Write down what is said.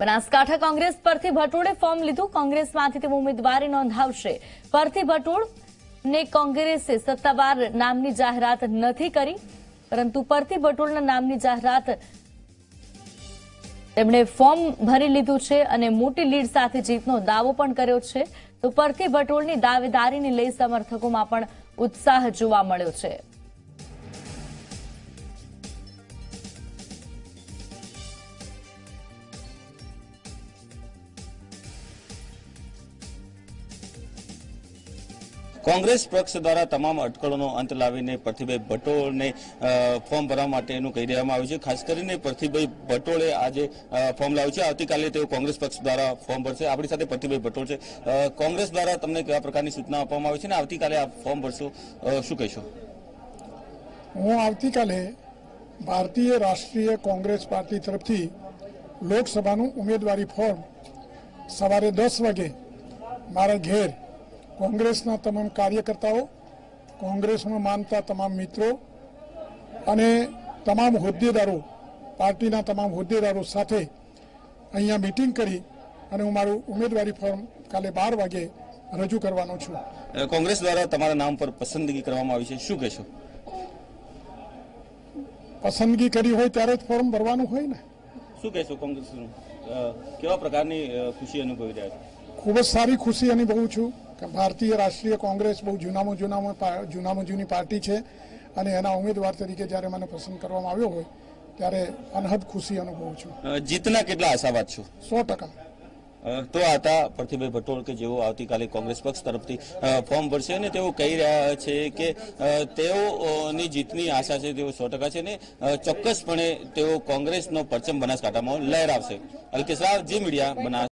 બનાસકાંઠા કોંગ્રેસ પરથી ભટોળે ફોર્મ લીધું. કોંગ્રેસમાંથી તેઓ ઉમેદવારી નોંધાવશે. પરથી ભટોળ ને કોંગ્રેસે સત્તાવાર નામની જાહેરાત નથી કરી, પરંતુ પરથી ભટોળના નામની જાહેરાત તેમણે ફોર્મ ભરી લીધું છે અને મોટી લીડ સાથે જીતનો દાવો પણ કર્યો છે. તો પરથી ભટોળની દાવેદારીને લઈ સમર્થકોમાં પણ ઉત્સાહ જોવા મળ્યો છે. કોંગ્રેસ પક્ષ દ્વારા તમામ અટકળોનો અંત લાવીને પ્રતિભાઈ ભટોળને ફોર્મ ભરવા માટેનું કહી દેવામાં આવ્યું છે. ખાસ કરીને પ્રતિભાઈ ભટોળે આજે ફોર્મ લાવ્યું છે. આવતીકાલે તેઓ કોંગ્રેસ પક્ષ દ્વારા ફોર્મ ભરશે. આપણી સાથે પ્રતિભાઈ ભટ્ટોળ છે. કોંગ્રેસ દ્વારા તમને કયા પ્રકારની સૂચના આપવામાં આવી છે અને આવતીકાલે આ ફોર્મ ભરશો? શું કહેશો? હું આવતીકાલે ભારતીય રાષ્ટ્રીય કોંગ્રેસ પાર્ટી તરફથી લોકસભાનું ઉમેદવારી ફોર્મ સવારે દસ વાગે મારા ઘેર કોંગ્રેસના તમામ કાર્યકર્તાઓ કોંગ્રેસમાં માનતા તમામ મિત્રો અને તમામ હોદ્દેદારો પાર્ટીના તમામ હોદ્દેદારો સાથે અહીંયા મિટિંગ કરી અને હું મારું ઉમેદવારી ફોર્મ કાલે બાર વાગે રજૂ કરવાનો છું. કોંગ્રેસ દ્વારા તમારા નામ પર પસંદગી કરવામાં આવી છે. શું કહેશો? પસંદગી કરી હોય ત્યારે જ ફોર્મ ભરવાનું હોય ને. શું કહેશો કોંગ્રેસનું? કેવા પ્રકારની ખુશી અનુભવી રહ્યા છો? ખૂબ જ સારી ખુશી અનુભવું છું. ભારતીય રાષ્ટ્રીય કોંગ્રેસ બહુ જૂનામાં જૂનામાં જૂનામાં જૂની પાર્ટી છે અને એના ઉમેદવાર તરીકે જ્યારે મને પસંદ કરવામાં આવ્યો હોય ત્યારે અનહદ ખુશી અનુભવું છું. જીતના કેટલા આશાવાદ છો? સો ટકા. તો આતા હતા પ્રતિભાઈ ભટોળ કે જેઓ આવતીકાલે કોંગ્રેસ પક્ષ તરફથી ફોર્મ ભરશે અને તેઓ કહી રહ્યા છે કે તેઓની જીતની આશા છે તેઓ સો ટકા છે ને ચોક્કસપણે તેઓ કોંગ્રેસનો પરચમ બનાસકાંઠામાં લહેરાવશે. Alkesh Rao Zee media Banas